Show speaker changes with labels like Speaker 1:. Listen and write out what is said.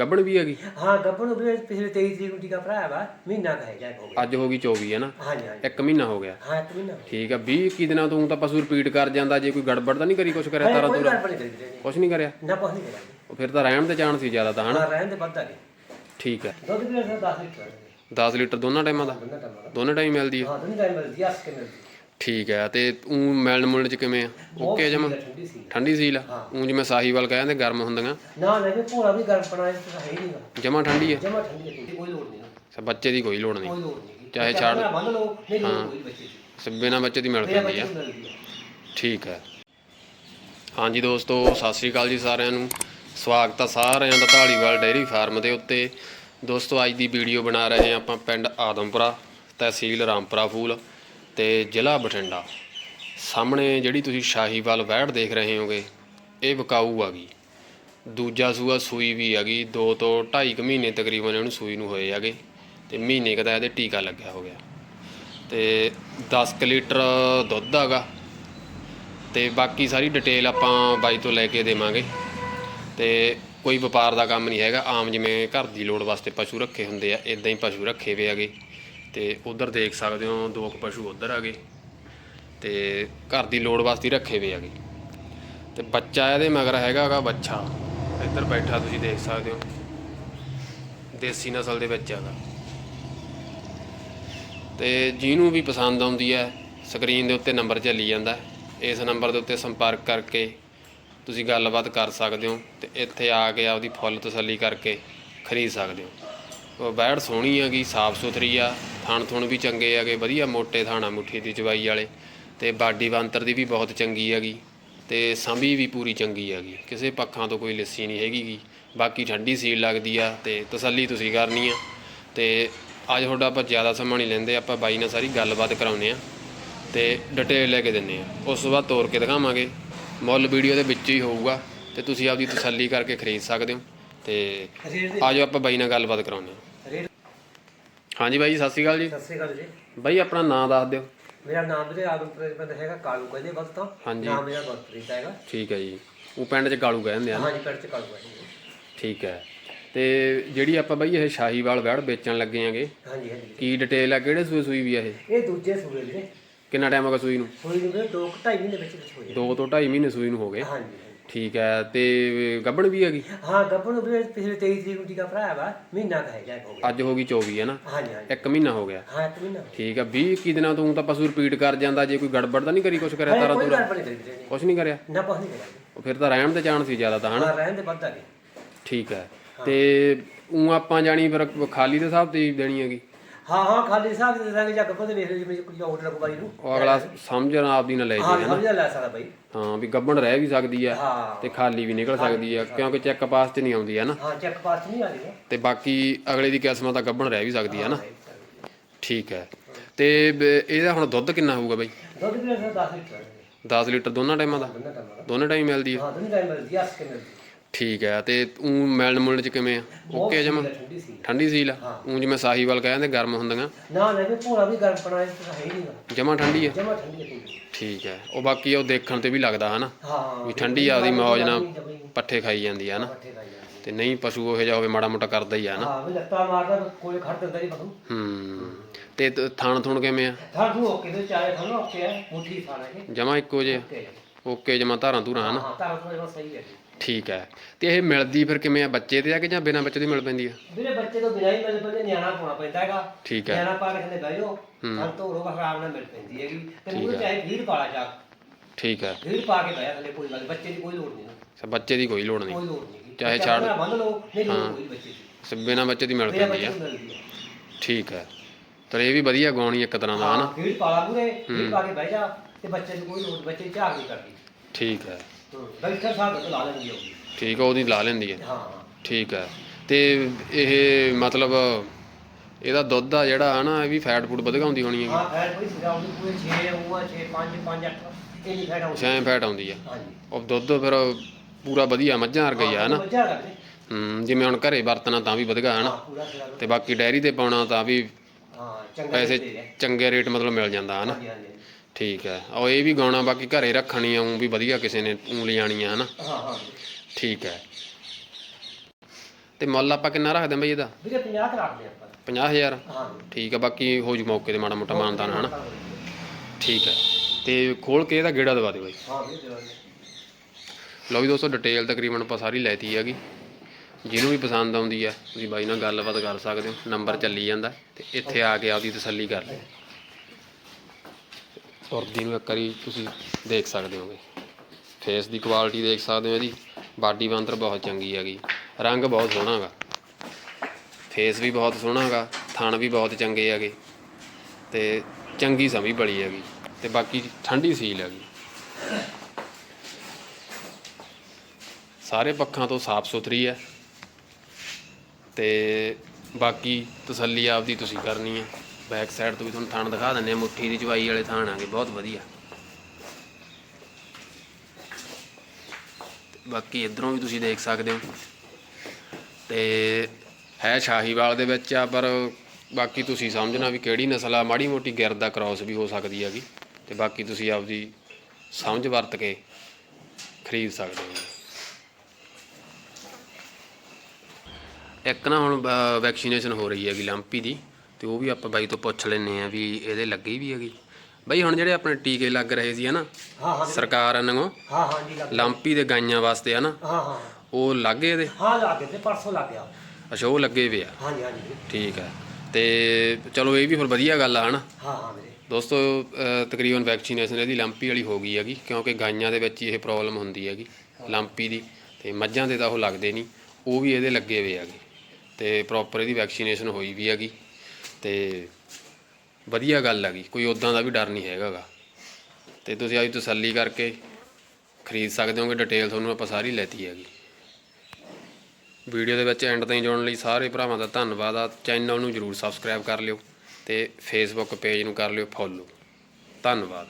Speaker 1: ਗੱਬਣ ਵੀ ਹੈਗੀ?
Speaker 2: ਹਾਂ ਗੱਪਣ ਨੂੰ ਪਿਛਲੇ 23 ਤਰੀਕ ਨੂੰ ਟੀਕਾ ਭਰਾਇਆ ਵਾ ਮਹੀਨਾ ਕੁ ਹੈ ਜਾ ਹੋ ਗਿਆ।
Speaker 1: ਅੱਜ ਹੋ ਗਈ 24 ਹੈ ਨਾ?
Speaker 2: ਹਾਂਜੀ ਹਾਂਜੀ।
Speaker 1: ਇੱਕ ਮਹੀਨਾ ਹੋ ਗਿਆ।
Speaker 2: ਹਾਂ ਇੱਕ ਮਹੀਨਾ
Speaker 1: ਠੀਕ ਆ 20 21 ਦਿਨਾਂ ਤੋਂ ਤਾਂ ਪਸ਼ੂ ਰਿਪੀਟ ਕਰ ਜਾਂਦਾ ਜੇ ਕੋਈ ਗੜਬੜ ਤਾਂ ਨਹੀਂ ਕਰੀ ਕੁਛ ਕਰਿਆ ਤਾਰਾ
Speaker 2: ਕੋਈ
Speaker 1: ਤੂਰਾ?
Speaker 2: ਗੱਲ ਬਣੀ ਕਰੀ ਦੇ
Speaker 1: ਕੁਛ ਨਹੀਂ ਕਰਿਆ?
Speaker 2: ਨਾ ਕੁਛ ਨਹੀਂ ਕਰਾਂਗੇ
Speaker 1: ਉਹ ਫਿਰ ਤਾਂ ਰਹਿਣ ਦੇ ਚਾਂਸ ਸੀ ਜ਼ਿਆਦਾ ਤਾਂ ਹਨਾ
Speaker 2: ਹਾਂ ਰਹਿਣ ਦੇ ਵੱਧ ਆ ਗਏ।
Speaker 1: ਠੀਕ ਹੈ
Speaker 2: ਦੁੱਧ ਵੀ ਸਰ 10 ਲੀਟਰ
Speaker 1: 10 ਲੀਟਰ ਦੋਨਾਂ ਟਾਈਮਾਂ ਦਾ?
Speaker 2: ਦੋਨਾਂ ਟਾਈਮਾਂ ਦਾ।
Speaker 1: ਦੋਨੇ ਟਾਈਮ ਮਿਲਦੀ ਹੈ
Speaker 2: ਹਾਂ ਦੋਨਾਂ ਟਾਈਮ ਮਿਲਦੀ ਆ ਕੇ ਮਿਲਦੀ
Speaker 1: ਠੀਕ ਹੈ ਤੇ ਊਂ ਮਿਲਣ ਮੁਲਣ ਚ ਕਿਵੇਂ ਆ? ਓਕੇ ਜਮਾ?
Speaker 2: ਠੰਡੀ ਸੀ
Speaker 1: ਠੰਡੀ ਸੀਲ ਆ? ਊਂ ਜਿਵੇਂ ਸਾਹੀਵਾਲ ਕਹਿੰਦੇ ਗਰਮ ਹੁੰਦੀਆਂ।
Speaker 2: ਨਾ ਲੈ ਕੇ ਭੋਲਾ ਵੀ ਗਰਮ ਪਣਾ ਇਸ ਹੈ ਹੀ ਨਹੀਂਗਾ
Speaker 1: ਜਮਾ ਠੰਡੀ ਹੈ
Speaker 2: ਜਮਾ ਠੰਡੀ ਹੈ ਕੋਈ ਲੋੜ ਨਹੀਂ
Speaker 1: ਅੱਛਾ, ਬੱਚੇ ਦੀ ਕੋਈ ਲੋੜ ਨਹੀਂ।
Speaker 2: ਕੋਈ ਲੋੜ ਨਹੀਂ
Speaker 1: ਚਾਹੇ ਛੱਡ-
Speaker 2: ਬੰਨ ਲਓ ਨਹੀਂ ਲੋੜ ਕੋਈ ਬੱਚੇ ਦੀ।
Speaker 1: ਸੱਬੇ ਨਾਲ ਬੱਚੇ ਦੀ ਮਿਲ
Speaker 2: ਮੇਰਾ
Speaker 1: ਪੈਂਦੀ
Speaker 2: ਬੱਚੇ
Speaker 1: ਆ
Speaker 2: ਨੂੰ ਮਿਲਦੀ ਹੈ
Speaker 1: ਠੀਕ ਹੈ ਹਾਂਜੀ ਦੋਸਤੋ ਸਤਿ ਸ੍ਰੀ ਅਕਾਲ ਜੀ ਸਾਰਿਆਂ ਨੂੰ। ਸਵਾਗਤ ਹੈ ਸਾਰਿਆਂ ਦਾ ਢਾਲੀਵਾਲ ਡੇਅਰੀ ਫਾਰਮ ਦੇ ਉੱਤੇ। ਦੋਸਤੋ ਅੱਜ ਦੀ ਵੀਡੀਓ ਬਣਾ ਰਹੇ ਹਾਂ ਆਪਾਂ ਪਿੰਡ ਆਦਮਪੁਰਾ ਤਹਿਸੀਲ ਰਾਮਪੁਰਾ ਫੂਲ। ਤੇ ਜ਼ਿਲ੍ਹਾ ਬਠਿੰਡਾ। ਸਾਹਮਣੇ ਜਿਹੜੀ ਤੁਸੀਂ ਸ਼ਾਹੀਵਾਲ ਵਹਿੜ ਦੇਖ ਰਹੇ ਹੋਗੇ, ਇਹ ਵਿਕਾਊ ਆ ਗਈ। ਦੂਜਾ ਸੂਆ ਸੂਈ ਵੀ ਹੈਗੀ 2 ਤੋਂ 2.5 ਕੁ ਮਹੀਨੇ ਤਕਰੀਬਨ ਇਹਨੂੰ ਸੂਈ ਨੂੰ ਹੋਏ ਹੈਗੇ ਤੇ ਮਹੀਨੇ ਕੁ ਦਾ ਇਹਦੇ ਟੀਕਾ ਲੱਗਿਆ ਹੋ ਗਿਆ। ਤੇ 10 ਕੁ ਲੀਟਰ ਦੁੱਧ ਹੈਗਾ ਤੇ ਬਾਕੀ ਸਾਰੀ ਡਿਟੇਲ ਆਪਾਂ ਬਾਈ ਤੋਂ ਲੈ ਕੇ ਦੇਵਾਂਗੇ। ਤੇ ਕੋਈ ਵਪਾਰ ਦਾ ਕੰਮ ਨਹੀਂ ਹੈਗਾ। ਆਮ ਜਿਵੇਂ ਘਰ ਦੀ ਲੋੜ ਵਾਸਤੇ ਪਸ਼ੂ ਰੱਖੇ ਹੁੰਦੇ ਆ ਇਦਾਂ ਹੀ ਪਸ਼ੂ ਰੱਖੇ ਵੇ ਹੈਗੇ। ਤੇ ਉਧਰ ਦੇਖ ਸਕਦੇ ਹੋ, ਦੋ ਕੁ ਪਸ਼ੂ ਉਧਰ ਹੈਗੇ। ਤੇ ਘਰ ਦੀ ਲੋੜ ਵਾਸਤੇ ਰੱਖੇ ਵੇ ਹੈਗੇ। ਤੇ ਬੱਚਾ ਇਹਦੇ ਮਗਰ ਹੈਗਾ ਗਾ ਬੱਚਾ ਇੱਧਰ ਬੈਠਾ ਤੁਸੀਂ ਦੇਖ ਸਕਦੇ ਹੋ। ਦੇਸੀ ਨਸਲ ਦੇ ਵਿੱਚ ਹੈਗਾ। ਤੇ ਜਿਹਨੂੰ ਵੀ ਪਸੰਦ ਆਉਂਦੀ ਹੈ, ਸਕਰੀਨ ਦੇ ਉੱਤੇ ਨੰਬਰ ਚੱਲੀ ਜਾਂਦਾ ਇਸ ਨੰਬਰ ਦੇ ਉੱਤੇ ਸੰਪਰਕ ਕਰਕੇ ਤੁਸੀਂ ਗੱਲਬਾਤ ਕਰ ਸਕਦੇ ਹੋ ਤੇ ਇੱਥੇ ਆ ਕੇ ਆਪਦੀ ਫੁੱਲ ਤਸੱਲੀ ਕਰਕੇ ਖਰੀਦ ਸਕਦੇ ਹੋ। ਉਹ ਬੈੜ ਸੋਹਣੀ ਹੈਗੀ ਸਾਫ਼ ਸੁਥਰੀ ਆ। ਥਣ ਥੁਣ ਵੀ ਚੰਗੇ ਹੈਗੇ, ਵਧੀਆ ਮੋਟੇ ਥਾਣਾ ਮੁੱਠੀ ਦੀ ਚਵਾਈ ਵਾਲੇ ਤੇ ਬਾਡੀ ਬੰਤਰ ਦੀ ਵੀ ਬਹੁਤ ਚੰਗੀ ਹੈਗੀ ਤੇ ਸੰਭੀ ਵੀ ਪੂਰੀ ਚੰਗੀ ਹੈਗੀ। ਕਿਸੇ ਪੱਖਾਂ ਤੋਂ ਕੋਈ ਲਿੱਸੀ ਨਹੀਂ ਹੈਗੀ ਗੀ। ਬਾਕੀ ਠੰਡੀ ਸੀਲ ਲੱਗਦੀ ਆ ਤੇ ਤਸੱਲੀ ਤੁਸੀਂ ਕਰਨੀ ਆ ਤੇ ਅੱਜ ਤੁਹਾਡਾ ਆਪਾਂ ਜ਼ਿਆਦਾ ਸਮਾਂ ਨਹੀਂ ਲੈਂਦੇ, ਆਪਾਂ ਬਾਈ ਨਾਲ ਸਾਰੀ ਗੱਲਬਾਤ ਕਰਾਉਂਦੇ ਆ ਤੇ ਡਿਟੇਲ ਲੈ ਕੇ ਦਿੰਨੇ ਆ। ਉਸ ਤੋਂ ਬਾਅਦ ਤੋਰ ਕੇ ਦਿਖਾਵਾਂਗੇ। ਮੁੱਲ ਵੀਡੀਓ ਦੇ ਵਿੱਚ ਹੀ ਹੋਊਗਾ ਤੇ ਤੁਸੀਂ ਆਪਦੀ ਤਸੱਲੀ ਕਰਕੇ ਖਰੀਦ ਸਕਦੇ ਹੋ ਤੇ
Speaker 2: ਰੇਟ ਦੇ
Speaker 1: ਆਜੋ ਆਪਾਂ ਬਾਈ ਨਾਲ ਗੱਲਬਾਤ ਕਰਾਉਂਦੇ ਆ। ਹਾਂਜੀ ਬਾਈ ਜੀ, ਸਤਿ ਸ਼੍ਰੀ ਅਕਾਲ ਜੀ।
Speaker 2: ਸਤਿ ਸ੍ਰੀ ਅਕਾਲ ਜੀ।
Speaker 1: ਬਾਈ ਆਪਣਾ ਨਾਮ ਦੱਸ ਦਿਓ।
Speaker 2: ਮੇਰਾ ਨਾਮ ਵੀਰੇ ਆਦਮਪੁਰ ਪਿੰਡ ਹੈਗਾ ਕਾਲੂ ਕਹਿੰਦੇ ਬਸ ਤਾਂ।
Speaker 1: ਹਾਂਜੀ।
Speaker 2: ਨਾਮ ਮੇਰਾ ਗੁਰਪ੍ਰੀਤ ਹੈਗਾ।
Speaker 1: ਠੀਕ ਹੈ ਜੀ। ਉਹ ਪਿੰਡ 'ਚ ਕਾਲੂ ਕਹਿੰਦੇ ਆ ਨਾ।
Speaker 2: ਹਾਂਜੀ ਪਿੰਡ ਚ ਕਾਲੂ ਹੈ ਜੀ।
Speaker 1: ਠੀਕ ਹੈ। ਤੇ ਜਿਹੜੀ ਆਪਾਂ ਬਾਈ ਇਹ ਸ਼ਾਹੀਵਾਲ ਵੜ ਵੇਚਣ ਲੱਗੇ ਆਂਗੇ।
Speaker 2: ਹਾਂਜੀ ਹਾਂਜੀ।
Speaker 1: ਕੀ ਡਿਟੇਲ ਆ? ਕਿਹੜੇ ਸੂਏ ਸੂਈ ਵੀ ਆ ਇਹ?
Speaker 2: ਇਹ ਦੂਜੇ ਸੂਬੇ ਵੀਰੇ।
Speaker 1: ਕਿੰਨਾ ਟਾਈਮ ਹੋ ਗਿਆ ਸੂਈ ਨੂੰ?
Speaker 2: ਹੋਈ ਨੂੰ ਵੀਰੇ ਦੋ ਕੁ ਢਾਈ ਮਹੀਨੇ ਵਿੱਚ ਵਿੱਚ ਹੋਈ
Speaker 1: 2 ਤੋਂ 2.5 ਮਹੀਨੇ ਸੂਈ ਨੂੰ ਹੋ ਗਏ।
Speaker 2: ਹਾਂਜੀ।
Speaker 1: ਠੀਕ ਹੈ ਤੇ ਗੱਬਣ ਵੀ ਹੈਗੀ?
Speaker 2: ਹਾਂ ਗੱਪਣ ਨੂੰ ਵੀਰੇ ਪਿਛਲੇ 23 ਤਰੀਕ ਨੂੰ ਟੀਕਾ ਭਰਾਇਆ ਵਾ ਮਹੀਨਾ ਕੁ ਹੈ ਜਾ ਹੋ ਗਿਆ।
Speaker 1: ਅੱਜ ਹੋ ਗਈ 24 ਹੈ ਨਾ?
Speaker 2: ਹਾਂਜੀ ਹਾਂਜੀ।
Speaker 1: ਇੱਕ ਮਹੀਨਾ ਹੋ ਗਿਆ।
Speaker 2: ਹਾਂ ਇੱਕ ਮਹੀਨਾ
Speaker 1: ਠੀਕ ਹੈ 20 21 ਦਿਨਾਂ ਤੋਂ ਤਾਂ ਪਸ਼ੂ ਰਿਪੀਟ ਕਰ ਜਾਂਦਾ ਜੇ ਕੋਈ ਗੜਬੜ ਤਾਂ ਨਹੀਂ ਕਰੀ ਕੁਛ ਕਰਿਆ ਤਾਰਾ
Speaker 2: ਕੋਈ
Speaker 1: ਤੂਰਾ?
Speaker 2: ਗੱਲ ਬਣੀ ਕਰੀ ਦੇ
Speaker 1: ਕੁਛ ਨਹੀਂ ਕਰਿਆ?
Speaker 2: ਨਾ ਕੁਛ ਨਹੀਂ ਕਰਾਂਗੇ
Speaker 1: ਉਹ ਫਿਰ ਤਾਂ ਰਹਿਣ ਦੇ ਚਾਂਸ ਸੀ ਜ਼ਿਆਦਾ ਤਾਂ ਹਨਾ
Speaker 2: ਹਾਂ ਰਹਿਣ ਦੇ ਵੱਧ ਆ ਗਏ।
Speaker 1: ਠੀਕ ਹੈ ਤੇ ਉਹ ਆਪਾਂ ਜਾਣੀ ਫਿਰ ਖਾਲੀ ਦੇ ਹਿਸਾਬ ਤੇ ਹੀ ਦੇਣੀ ਹੈਗੀ।
Speaker 2: ਹਾਂ ਹਾਂ ਖਾਲੀ ਹਿਸਾਬ ਦੇ ਦਾਂਗੇ ਜਾਂ ਦੇ ਵੇਖ ਲਓ ਜਿਵੇਂ ਕੋਈ ਆਰਡਰ ਲੱਗੂ ਬਾਈ ਨੂੰ।
Speaker 1: ਉਹ ਅਗਲਾ ਸਮਝਣ ਆਪਦੀ ਨਾ ਲੈ
Speaker 2: ਹਾਂ
Speaker 1: ਜੇ
Speaker 2: ਸਮਝ ਲੈ ਸਕਦਾ ਬਾਈ।
Speaker 1: ਹਾਂ ਵੀ ਗੱਬਣ ਰਹਿ ਵੀ ਸਕਦੀ ਆ
Speaker 2: ਹਾਂ।
Speaker 1: ਤੇ ਖਾਲੀ ਵੀ ਨਿਕਲ ਸਕਦੀ ਆ ਕਿਉਂਕਿ ਚੈੱਕ ਪਾਸ ਤੇ ਨਹੀਂ ਆਉਂਦੀ ਹੈ ਨਾ?
Speaker 2: ਹਾਂ ਚੈੱਕ ਪਾਸ ਨਹੀਂ ਆ ਰਹੀ
Speaker 1: ਤੇ ਬਾਕੀ ਅਗਲੇ ਦੀ ਕਿਸਮਤ ਤਾਂ ਗੱਬਣ ਰਹਿ ਵੀ ਸਕਦੀ ਆ ਨਾ? ਠੀਕ ਹੈ। ਤੇ ਬ- ਇਹਦਾ ਹੁਣ ਦੁੱਧ ਕਿੰਨਾ ਹੋਊਗਾ ਬਾਈ?
Speaker 2: ਦੁੱਧ ਵੀ ਸਰ 10 ਲੀਟਰ
Speaker 1: 10 ਲੀਟਰ ਦੋਨਾਂ ਟਾਈਮਾਂ ਦਾ?
Speaker 2: ਦੋਨਾਂ ਟਾਈਮਾਂ ਦਾ।
Speaker 1: ਦੋਨੇ ਟਾਈਮ ਮਿਲਦੀ ਆ?
Speaker 2: ਹਾਂ ਦੋਨਾਂ ਟਾਈਮ ਮਿਲਦੀ ਆ ਕੇ ਮਿਲਦੀ
Speaker 1: ਠੀਕ ਹੈ ਤੇ ਉਹ ਮਿਲਣ ਮੁਲਣ ਚ ਕਿਵੇਂ ਆ? ਓਕੇ ਜਮਾ?
Speaker 2: ਠੰਡੀ ਸੀ
Speaker 1: ਠੰਡੀ ਸੀਲ ਆ? ਉਹ ਜਿਵੇਂ ਸਾਹੀਵਾਲ ਕਹਿੰਦੇ ਗਰਮ ਹੁੰਦੀਆਂ।
Speaker 2: ਨਾ ਲੈ ਕੇ ਭੋਲਾ ਵੀ ਗਰਮ ਪਣਾ ਇਸ ਹੈ ਹੀ ਨਹੀਂਗਾ
Speaker 1: ਜਮਾ ਠੰਡੀ ਆ?
Speaker 2: ਜਮਾ ਠੰਡੀ ਹੈ ਪੂਰੀ।
Speaker 1: ਠੀਕ ਹੈ ਉਹ ਬਾਕੀ ਉਹ ਦੇਖਣ ਤੇ ਵੀ ਲੱਗਦਾ ਹਨਾ?
Speaker 2: ਹਾਂ
Speaker 1: ਵੀ ਠੰਡੀ ਆ ਉਹਦੀ ਮੌਜ ਨਾਲ
Speaker 2: ਜਮੀ
Speaker 1: ਪੱਠੇ ਖਾਈ ਜਾਂਦੀ ਆ ਹਨਾ?
Speaker 2: ਪੱਠੇ ਖਾਈ ਜਾਂਦੇ
Speaker 1: ਤੇ ਨਹੀਂ ਪਸ਼ੂ ਉਹ ਜਿਹਾ ਹੋਵੇ ਮਾੜਾ ਮੋਟਾ ਕਰਦਾ ਹੀ ਆ ਨਾ
Speaker 2: ਹਾਂ ਵੀ ਲੱਤਾਂ ਮਾਰਦਾ ਕੋਲੇ ਖੜ ਦਿੰਦਾ ਹੀ ਬਖੂ
Speaker 1: ਹੂੰ ਤੇ ਤ- ਥਣ ਥੁਣ ਕਿਵੇਂ ਆ?
Speaker 2: ਥਾਂ ਨੂੰ ਓਕੇ ਤੇ ਚਾਹੇ ਥਾਂ ਓਕੇ ਹੈ ਮੁੱਠੀ ਥਾਂ ਹੈ
Speaker 1: ਜਮਾ ਇੱਕੋ ਜਿਹੇ
Speaker 2: ਓਕੇ।
Speaker 1: ਓਕੇ ਜਮਾ ਧਾਰਾਂ ਧੂਰਾਂ ਹਨਾ?
Speaker 2: ਹਾਂ ਤਾਂ ਉਹ ਸਹੀ ਹੈ
Speaker 1: ਠੀਕ ਹੈ। ਤੇ ਇਹ ਮਿਲਦੀ ਫਿਰ ਕਿਵੇਂ ਆ? ਬੱਚੇ ਤੇ ਆ ਕਿ ਜਾਂ ਬਿਨਾਂ ਬੱਚੇ ਦੀ ਮਿਲ ਪੈਂਦੀ ਆ?
Speaker 2: ਵੀਰੇ ਬੱਚੇ ਤੋਂ ਬਿਨਾਂ ਹੀ ਮੇਰੇ ਬੰਦੇ ਨਿਆਣਾ ਪਾਉਣਾ ਪੈਂਦਾ ਹੈਗਾ।
Speaker 1: ਠੀਕ ਹੈ।
Speaker 2: ਨਿਆਣਾ ਪਾ ਕੇ ਥੱਲੇ ਬਹਿ ਜਾਓ ਤਾਂ ਤੋਂ ਰੋਗ ਆਰਾਮ ਨਾਲ ਮਿਲ ਪੈਂਦੀ ਹੈਗੀ। ਤੇ ਮੂੰਹ ਚਾਹੇ ਫੀਡ ਪਾਲਾ ਜਾ।
Speaker 1: ਠੀਕ ਹੈ।
Speaker 2: ਫੀਡ ਪਾ ਕੇ ਬਹਿਆ ਥੱਲੇ ਕੋਈ ਗੱਲ ਨੀ, ਬੱਚੇ ਦੀ ਕੋਈ ਲੋੜ ਨਹੀਂ
Speaker 1: ਅੱਛਾ, ਬੱਚੇ ਦੀ ਕੋਈ ਲੋੜ ਨਹੀਂ
Speaker 2: ਕੋਈ ਲੋੜ ਨਹੀਂ
Speaker 1: ਚਾਹੇ ਛੱਡ-
Speaker 2: ਬੰਨ ਲਓ ਨਹੀਂ ਲੋੜ ਕੋਈ ਬੱਚੇ ਦੀ।
Speaker 1: ਬਿਨਾਂ ਬੱਚੇ ਦੀ ਮਿਲ
Speaker 2: ਮੇਰੇ
Speaker 1: ਪੈਂਦੀ
Speaker 2: ਬੱਚੇ
Speaker 1: ਆ।
Speaker 2: ਨੂੰ ਮਿਲਦੀ ਹੈ
Speaker 1: ਠੀਕ ਹੈ। ਤੇ ਇਹ ਵੀ ਵਧੀਆ ਗਾਉਣੀ ਇੱਕ ਤਰ੍ਹਾਂ ਦਾ ਹਨਾ?
Speaker 2: ਹਾਂ ਫੀਡ ਪਾਲਾ ਪੂਰੇ ਫੀਡ ਪਾ ਕੇ ਬਹਿ ਜਾ ਤੇ ਬੱਚੇ ਦੀ ਕੋਈ ਲੋੜ ਬੱਚੇ ਦੀ ਝਾਕ ਨਹੀਂ ਕਰਦੀ।
Speaker 1: ਠੀਕ ਹੈ।
Speaker 2: ਹੂੰ ਲਾ ਲੈਂਦੀ ਹੋਊਗੀ
Speaker 1: ਠੀਕ ਹੈ ਉਹਦੀ ਲਾ ਲੈਂਦੀ ਹੈ
Speaker 2: ਹਾਂ।
Speaker 1: ਠੀਕ ਹੈ ਤੇ ਇਹ ਮਤਲਬ ਇਹਦਾ ਦੁੱਧ ਆ ਜਿਹੜਾ ਹਨਾ ਇਹ ਵੀ ਫੈਟ ਫੂਡ ਵਧਗਾਉਂਦੀ ਹੋਣੀ ਹੈ
Speaker 2: ਹਾਂ ਫੈਟ ਕੋਈ ਸਿਰਾ ਉਹਦੀ ਪੂਰੇ 6 ਉਹ 6 5 5 8 ਇਹ ਨਹੀਂ ਫੈਟ ਆਉਂਦੀ
Speaker 1: ਛੇ ਫੈਟ ਆਉਂਦੀ ਆ।
Speaker 2: ਹਾਂਜੀ।
Speaker 1: ਉਹ ਦੁੱਧ ਫਿਰ ਪੂਰਾ ਵਧੀਆ ਮੱਝਾਂ ਵਰਗਾ ਹੀ ਆ ਹਨਾ?
Speaker 2: ਕਰਦੇ
Speaker 1: ਹੂੰ। ਜਿਵੇਂ ਹੁਣ ਘਰੇ ਵਰਤਣਾ ਤਾਂ ਵੀ ਵਧਗਾ ਹਨਾ?
Speaker 2: ਹਾਂ ਪੂਰਾ ਸਿਰਾ
Speaker 1: ਤੇ ਬਾਕੀ ਡੈਰੀ ਤੇ ਪਾਉਣਾ ਤਾਂ ਵੀ
Speaker 2: ਹਾਂ ਚੰਗਾ
Speaker 1: ਪੈਸੇ ਚੰਗੇ ਰੇਟ ਮਤਲਬ ਮਿਲ ਜਾਂਦਾ ਹਨਾ?
Speaker 2: ਹਾਂਜੀ ਹਾਂਜੀ।
Speaker 1: ਠੀਕ ਹੈ। ਉਹ ਇਹ ਵੀ ਗਾਉਣਾ ਬਾਕੀ ਘਰੇ ਰੱਖਣੀ ਆ ਉਹ ਵੀ ਵਧੀਆ ਕਿਸੇ ਨੇ ਊਂ ਲਿਜਾਣੀ ਆ ਹਨਾ?
Speaker 2: ਹਾਂ ਹਾਂ
Speaker 1: ਠੀਕ ਹੈ। ਤੇ ਮੁੱਲ ਆਪਾਂ ਕਿੰਨਾ ਰੱਖਦੇ ਹਾਂ ਬਈ ਇਹਦਾ?
Speaker 2: ਵੀਰੇ 50 ਕੁ ਰੱਖਦੇ ਆਪਾਂ।
Speaker 1: 50000
Speaker 2: ਹਾਂ।
Speaker 1: ਠੀਕ ਆ ਬਾਕੀ ਹੋ ਜੂ ਮੌਕੇ ਤੇ ਮਾੜਾ ਮੋਟਾ ਮਾਨਦਾਨ ਹਨਾ? ਠੀਕ ਹੈ। ਤੇ ਖੋਲ ਕੇ ਇਹਦਾ ਗੇੜਾ ਦਵਾ ਦਿਓ ਬਈ।
Speaker 2: ਹਾਂ ਵੀਰੇ
Speaker 1: ਲਓ ਵੀ ਦੋਸਤੋ ਡਿਟੇਲ ਤਕਰੀਬਨ ਆਪਾਂ ਸਾਰੀ ਲੈਤੀ ਹੈਗੀ। ਜਿਹਨੂੰ ਵੀ ਪਸੰਦ ਆਉਂਦੀ ਹੈ ਤੁਸੀਂ ਬਾਈ ਨਾਲ ਗੱਲਬਾਤ ਕਰ ਸਕਦੇ ਹੋ ਨੰਬਰ ਚੱਲੀ ਜਾਂਦਾ ਤੇ ਇੱਥੇ ਆ ਕੇ ਆਪਦੀ ਤਸੱਲੀ ਕਰ ਲਓ। ਤੁਰਦੀ ਨੂੰ ਇੱਕ ਵਾਰੀ ਤੁਸੀਂ ਦੇਖ ਸਕਦੇ ਹੋਗੇ। ਫੇਸ ਦੀ ਕੁਆਲਿਟੀ ਦੇਖ ਸਕਦੇ ਹੋ ਇਹਦੀ। ਬਾਡੀ ਬੰਦਰ ਬਹੁਤ ਚੰਗੀ ਹੈਗੀ। ਰੰਗ ਬਹੁਤ ਸੋਹਣਾ ਹੈਗਾ। ਫੇਸ ਵੀ ਬਹੁਤ ਸੋਹਣਾ ਹੈਗਾ। ਥਣ ਵੀ ਬਹੁਤ ਚੰਗੇ ਹੈਗੇ। ਤੇ ਚੰਗੀ ਸਮੀ ਬੜੀ ਹੈਗੀ। ਤੇ ਬਾਕੀ ਠੰਡੀ ਸੀਲ ਹੈਗੀ। ਸਾਰੇ ਪੱਖਾਂ ਤੋਂ ਸਾਫ਼ ਸੁਥਰੀ ਹੈ। ਤੇ ਬਾਕੀ ਤਸੱਲੀ ਆਪਦੀ ਤੁਸੀਂ ਕਰਨੀ ਹੈ। ਬੈਕ ਸਾਈਡ ਤੋਂ ਵੀ ਤੁਹਾਨੂੰ ਥਾਣ ਦਿਖਾ ਦਿੰਦੇ ਆ ਮੁੱਠੀ ਦੀ ਚਵਾਈ ਵਾਲੇ ਥਾਣ ਆਗੇ ਬਹੁਤ ਵਧੀਆ। ਬਾਕੀ ਇਧਰੋਂ ਵੀ ਤੁਸੀਂ ਦੇਖ ਸਕਦੇ ਹੋ। ਤੇ ਹੈ ਸ਼ਾਹੀਵਾਲ ਦੇ ਵਿੱਚ ਆ, ਪਰ ਬਾਕੀ ਤੁਸੀਂ ਸਮਝਣਾ ਵੀ ਕਿਹੜੀ ਨਸਲ ਆ। ਮਾੜੀ ਮੋਟੀ ਗਿਰ ਦਾ ਕ੍ਰਾਸ ਵੀ ਹੋ ਸਕਦੀ ਹੈਗੀ। ਤੇ ਬਾਕੀ ਤੁਸੀਂ ਆਪਦੀ ਸਮਝ ਵਰਤ ਕੇ ਖਰੀਦ ਸਕਦੇ ਹੋ। ਇੱਕ ਨਾ ਹੁਣ ਵੈਕਸੀਨੇਸ਼ਨ ਹੋ ਰਹੀ ਹੈਗੀ, ਲੰਪੀ ਦੀ। ਤੇ ਉਹ ਵੀ ਆਪਾਂ ਬਾਈ ਤੋਂ ਪੁੱਛ ਲੈਨੇ ਆ ਵੀ ਇਹਦੇ ਲੱਗੀ ਵੀ ਹੈਗੀ। ਬਾਈ ਹੁਣ ਜਿਹੜੇ ਆਪਣੇ ਟੀਕੇ ਲੱਗ ਰਹੇ ਸੀ ਹਨਾ?
Speaker 2: ਹਾਂ ਹਾਂ।
Speaker 1: ਸਰਕਾਰ ਵੱਲੋਂ
Speaker 2: ਹਾਂ ਹਾਂ ਜੀ ਲੱਗ
Speaker 1: ਲੰਪੀ ਦੇ ਗਾਈਆਂ ਵਾਸਤੇ ਹਨਾ?
Speaker 2: ਹਾਂ ਹਾਂ।
Speaker 1: ਉਹ ਲੱਗੇ ਇਹਦੇ?
Speaker 2: ਹਾਂ ਲੱਗ ਗਏ ਤੇ ਪਰਸੋਂ ਲੱਗ ਗਿਆ।
Speaker 1: ਅੱਛਾ ਉਹ ਲੱਗੇ ਵੇ ਆ?
Speaker 2: ਵੀਰੇ।
Speaker 1: ਠੀਕ ਹੈ ਤੇ ਚਲੋ ਇਹ ਵੀ ਫਿਰ ਵਧੀਆ ਗੱਲ ਆ ਹਨਾ?
Speaker 2: ਹਾਂ ਹਾਂ ਵੀਰੇ।
Speaker 1: ਦੋਸਤੋ ਅਹ ਤਕਰੀਬਨ ਵੈਕਸੀਨੇਸ਼ਨ ਇਹਦੀ ਲੰਪੀ ਵਾਲੀ ਹੋ ਗਈ ਹੈਗੀ ਕਿਉਂਕਿ ਗਾਈਆਂ ਦੇ ਵਿੱਚ ਹੀ ਇਹ ਪ੍ਰੋਬਲਮ ਹੁੰਦੀ ਹੈਗੀ ਲੰਪੀ ਦੀ। ਤੇ ਮੱਝਾਂ ਦੇ ਤਾਂ ਉਹ ਲੱਗਦੇ ਨਹੀਂ ਉਹ ਵੀ ਇਹਦੇ ਲੱਗੇ ਹੋਏ ਹੈਗੇ। ਤੇ ਪ੍ਰੋਪਰ ਇਹਦੀ ਵੈਕਸੀਨੇਸ਼ਨ ਹੋਈ ਵੀ ਹੈਗੀ। ਤੇ ਵਧੀਆ ਗੱਲ ਹੈਗੀ, ਕੋਈ ਉਦਾਂ ਦਾ ਵੀ ਡਰ ਨਹੀਂ ਹੈਗਾਗਾ ਤੇ ਤੁਸੀਂ ਅੱਜ ਤਸੱਲੀ ਕਰਕੇ ਖਰੀਦ ਸਕਦੇ ਹੋਗੇ ਡਿਟੇਲ ਤੁਹਾਨੂੰ ਆਪਾਂ ਸਾਰੀ ਲੈਤੀ ਹੈਗੀ। ਵੀਡੀਓ ਦੇ ਵਿੱਚ ਐਂਡ ਤਾਈਂ ਜੁੜਨ ਲਈ ਸਾਰੇ ਭਰਾਵਾਂ ਦਾ ਧੰਨਵਾਦ ਆ। ਚੈਨਲ ਨੂੰ ਜਰੂਰ ਸਬਸਕ੍ਰਾਈਬ ਕਰ ਲਿਓ ਤੇ ਫੇਸਬੁੱਕ ਪੇਜ ਨੂੰ ਕਰ ਲਿਓ ਫੋਲੋ ਧੰਨਵਾਦ।